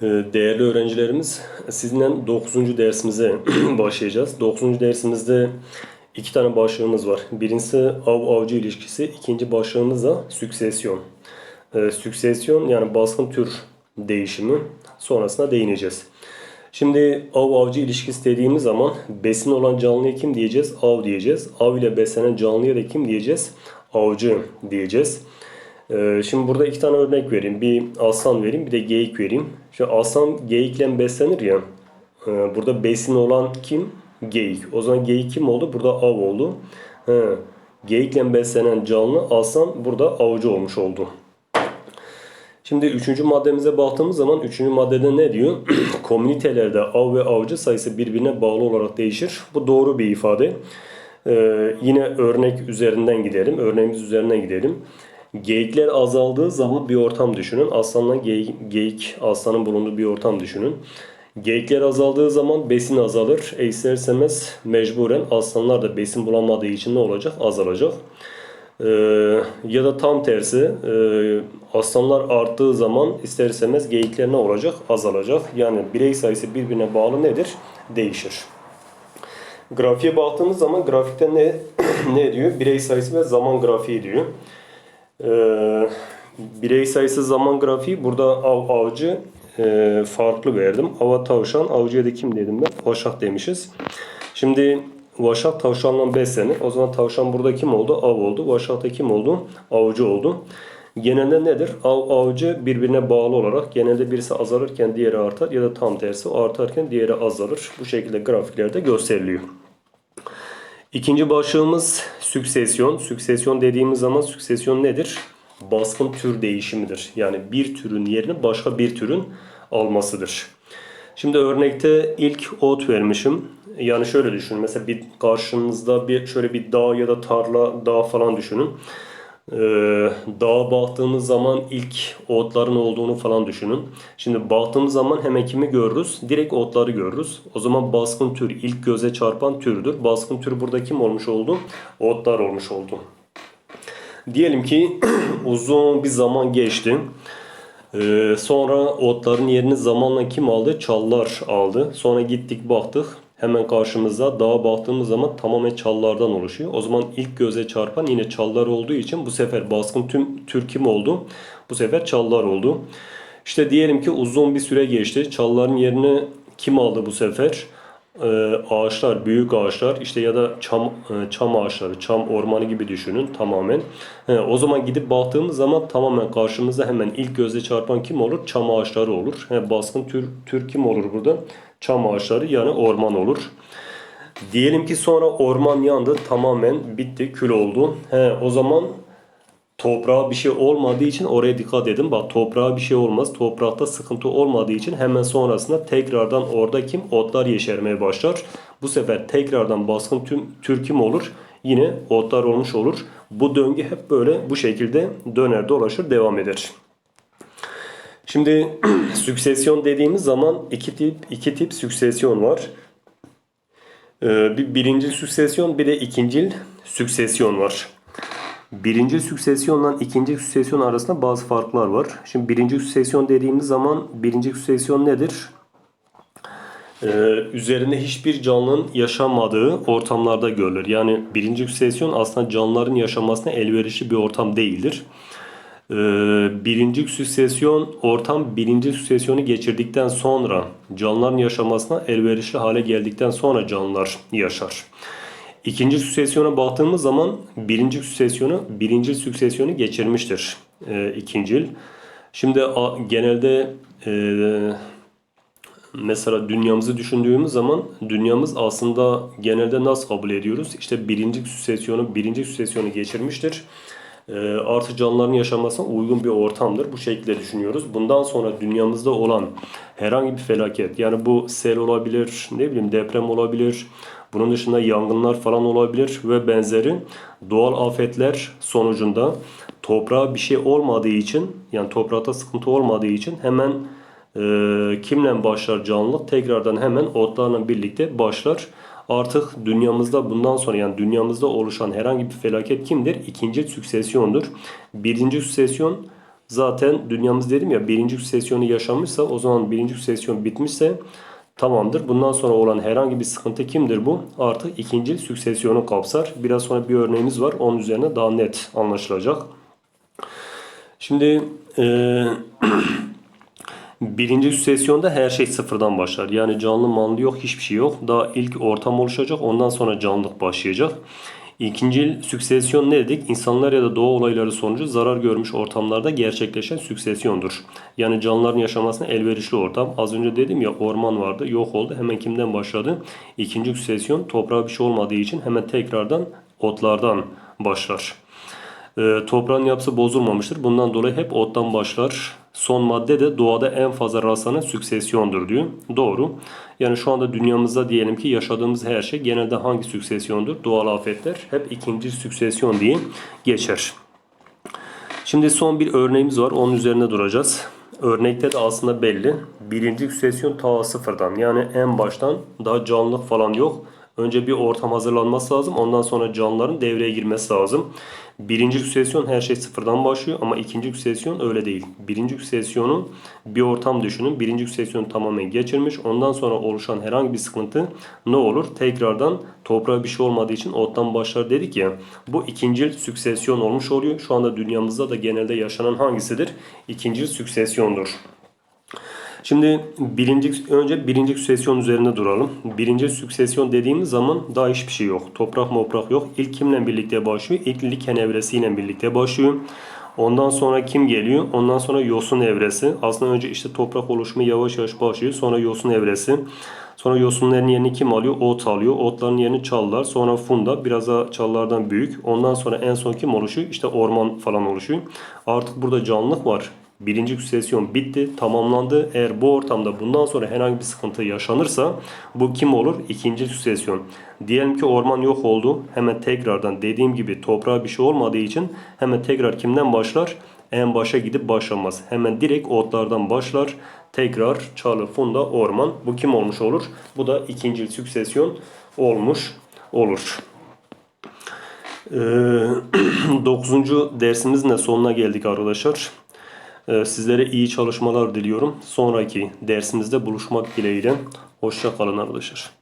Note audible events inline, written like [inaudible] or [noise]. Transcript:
Ee, Değerli öğrencilerimiz, sizinle 9. dersimize [clears throat] başlayacağız. 9. dersimizde iki tane başlığımız var. Birincisi av-avcı ilişkisi, ikinci başlığımız da süksesyon. Ee, süksesyon yani baskın tür değişimi sonrasına değineceğiz. Şimdi av-avcı ilişkisi dediğimiz zaman besin olan canlıya kim diyeceğiz? Av diyeceğiz. Av ile beslenen canlıya da kim diyeceğiz? Avcı diyeceğiz. Ee, Şimdi burada iki tane örnek vereyim. Bir aslan vereyim, bir de geyik vereyim. Şimdi aslan geyikle beslenir ya. e, Burada besin olan kim? Geyik. O zaman geyik kim oldu? Burada av oldu. He. Geyikle beslenen canlı aslan burada avcı olmuş oldu. Şimdi üçüncü maddemize baktığımız zaman üçüncü maddede ne diyor? [clears throat] Komünitelerde av ve avcı sayısı birbirine bağlı olarak değişir. Bu doğru bir ifade. Ee, yine örnek üzerinden gidelim. Örneğimiz üzerinden gidelim. Geyikler azaldığı zaman bir ortam düşünün. Aslanla geyik, geyik aslanın bulunduğu bir ortam düşünün. Geyikler azaldığı zaman besin azalır. E ister istemez mecburen aslanlar da besin bulamadığı için ne olacak? Azalacak. Ee, ya da tam tersi e, aslanlar arttığı zaman ister istemez geyikler ne olacak? Azalacak. Yani birey sayısı birbirine bağlı nedir? Değişir. Grafiğe baktığımız zaman grafikte ne [clears throat] ne diyor? Birey sayısı ve zaman grafiği diyor. Ee, birey sayısı zaman grafiği burada av avcı e, farklı verdim. Ava tavşan, avcıya da kim dedim ben? Vaşak demişiz. Şimdi Vaşak tavşanla beslenir. O zaman tavşan burada kim oldu? Av oldu. Vaşak da kim oldu? Avcı oldu. Genelde nedir? Av avcı birbirine bağlı olarak genelde birisi azalırken diğeri artar ya da tam tersi artarken diğeri azalır. Bu şekilde grafiklerde gösteriliyor. İkinci başlığımız süksesyon. Süksesyon dediğimiz zaman süksesyon nedir? Baskın tür değişimidir. Yani bir türün yerine başka bir türün almasıdır. Şimdi örnekte ilk ot vermişim. Yani şöyle düşünün. Mesela bir karşınızda bir şöyle bir dağ ya da tarla dağ falan düşünün. Ee, dağa baktığımız zaman ilk otların olduğunu falan düşünün. Şimdi baktığımız zaman hemen kimi görürüz? Direkt otları görürüz. O zaman baskın tür ilk göze çarpan türdür. Baskın tür burada kim olmuş oldu? Otlar olmuş oldu. Diyelim ki [clears throat] uzun bir zaman geçti. Ee, sonra otların yerini zamanla kim aldı? Çallar aldı. Sonra gittik baktık. Hemen karşımızda dağa baktığımız zaman tamamen çallardan oluşuyor. O zaman ilk göze çarpan yine çallar olduğu için bu sefer baskın tüm tür kim oldu? Bu sefer çallar oldu. İşte diyelim ki uzun bir süre geçti. Çalların yerini kim aldı bu sefer? Ee, ağaçlar, büyük ağaçlar işte ya da çam e, çam ağaçları, çam ormanı gibi düşünün tamamen. O zaman gidip baktığımız zaman tamamen karşımıza hemen ilk gözle çarpan kim olur? Çam ağaçları olur. Baskın tür, tür kim olur burada? Çam ağaçları yani orman olur. Diyelim ki sonra orman yandı tamamen bitti kül oldu. He, o zaman toprağa bir şey olmadığı için oraya dikkat edin. Bak toprağa bir şey olmaz. Toprakta sıkıntı olmadığı için hemen sonrasında tekrardan orada kim? Otlar yeşermeye başlar. Bu sefer tekrardan baskın tüm tür kim olur? Yine otlar olmuş olur. Bu döngü hep böyle bu şekilde döner dolaşır devam eder. Şimdi [clears throat] süksesyon dediğimiz zaman iki tip iki tip süksesyon var. Ee, bir birinci süksesyon bir de ikincil süksesyon var. Birinci süksesyonla ikinci süksesyon arasında bazı farklar var. Şimdi birinci süksesyon dediğimiz zaman birinci süksesyon nedir? Ee, üzerinde hiçbir canlının yaşamadığı ortamlarda görülür. Yani birinci süksesyon aslında canlıların yaşamasına elverişli bir ortam değildir. Ee, birinci süksesyon ortam birinci süksesyonu geçirdikten sonra canlıların yaşamasına elverişli hale geldikten sonra canlılar yaşar. İkinci süksesyona baktığımız zaman birinci süksesyonu birinci süksesyonu geçirmiştir e, ikincil. Şimdi a, genelde e, mesela dünyamızı düşündüğümüz zaman dünyamız aslında genelde nasıl kabul ediyoruz? İşte birinci süksesyonu birinci süksesyonu geçirmiştir. E, artı canlıların yaşamasına uygun bir ortamdır. Bu şekilde düşünüyoruz. Bundan sonra dünyamızda olan herhangi bir felaket yani bu sel olabilir, ne bileyim deprem olabilir, bunun dışında yangınlar falan olabilir ve benzeri doğal afetler sonucunda toprağa bir şey olmadığı için yani toprakta sıkıntı olmadığı için hemen e, kimle başlar canlılık? Tekrardan hemen otlarla birlikte başlar. Artık dünyamızda bundan sonra yani dünyamızda oluşan herhangi bir felaket kimdir? İkinci süksesyondur. Birinci süksesyon Zaten dünyamız dedim ya birinci süksesyonu yaşamışsa o zaman birinci süksesyon bitmişse tamamdır. Bundan sonra olan herhangi bir sıkıntı kimdir bu? Artık ikinci süksesyonu kapsar. Biraz sonra bir örneğimiz var. Onun üzerine daha net anlaşılacak. Şimdi eee [clears throat] Birinci süsesyonda her şey sıfırdan başlar. Yani canlı manlı yok, hiçbir şey yok. Daha ilk ortam oluşacak, ondan sonra canlılık başlayacak. İkinci süksesyon ne dedik? İnsanlar ya da doğa olayları sonucu zarar görmüş ortamlarda gerçekleşen süksesyondur. Yani canlıların yaşamasına elverişli ortam. Az önce dedim ya orman vardı, yok oldu. Hemen kimden başladı? İkinci süksesyon toprağa bir şey olmadığı için hemen tekrardan otlardan başlar. E, toprağın yapısı bozulmamıştır. Bundan dolayı hep ottan başlar. Son madde de doğada en fazla rastlanan süksesyondur diyor. Doğru. Yani şu anda dünyamızda diyelim ki yaşadığımız her şey genelde hangi süksesyondur? Doğal afetler hep ikinci süksesyon diye geçer. Şimdi son bir örneğimiz var. Onun üzerine duracağız. Örnekte de aslında belli. Birinci sükesyon ta sıfırdan. Yani en baştan daha canlılık falan yok. Önce bir ortam hazırlanması lazım. Ondan sonra canlıların devreye girmesi lazım. Birinci sükesyon her şey sıfırdan başlıyor ama ikinci sükesyon öyle değil. Birinci süksesyonu bir ortam düşünün. Birinci sükesyon tamamen geçirmiş. Ondan sonra oluşan herhangi bir sıkıntı ne olur? Tekrardan toprağa bir şey olmadığı için ottan başlar dedik ya. Bu ikinci süksesyon olmuş oluyor. Şu anda dünyamızda da genelde yaşanan hangisidir? İkinci süksesyondur. Şimdi birinci, önce birinci süksesyon üzerinde duralım. Birinci süksesyon dediğimiz zaman daha hiçbir şey yok. Toprak moprak yok. İlk kimle birlikte başlıyor? İlk liken evresiyle birlikte başlıyor. Ondan sonra kim geliyor? Ondan sonra yosun evresi. Aslında önce işte toprak oluşumu yavaş yavaş başlıyor. Sonra yosun evresi. Sonra yosunların yerini kim alıyor? Ot alıyor. Otların yerini çallar. Sonra funda. Biraz daha çallardan büyük. Ondan sonra en son kim oluşuyor? İşte orman falan oluşuyor. Artık burada canlılık var. Birinci sesyon bitti, tamamlandı. Eğer bu ortamda bundan sonra herhangi bir sıkıntı yaşanırsa bu kim olur? İkinci sesyon. Diyelim ki orman yok oldu. Hemen tekrardan dediğim gibi toprağa bir şey olmadığı için hemen tekrar kimden başlar? En başa gidip başlamaz. Hemen direkt otlardan başlar. Tekrar çalı, funda, orman. Bu kim olmuş olur? Bu da ikinci süksesyon olmuş olur. Ee, 9. dersimizin de sonuna geldik arkadaşlar. Ee, Sizlere iyi çalışmalar diliyorum. Sonraki dersimizde buluşmak dileğiyle. Hoşça kalın arkadaşlar.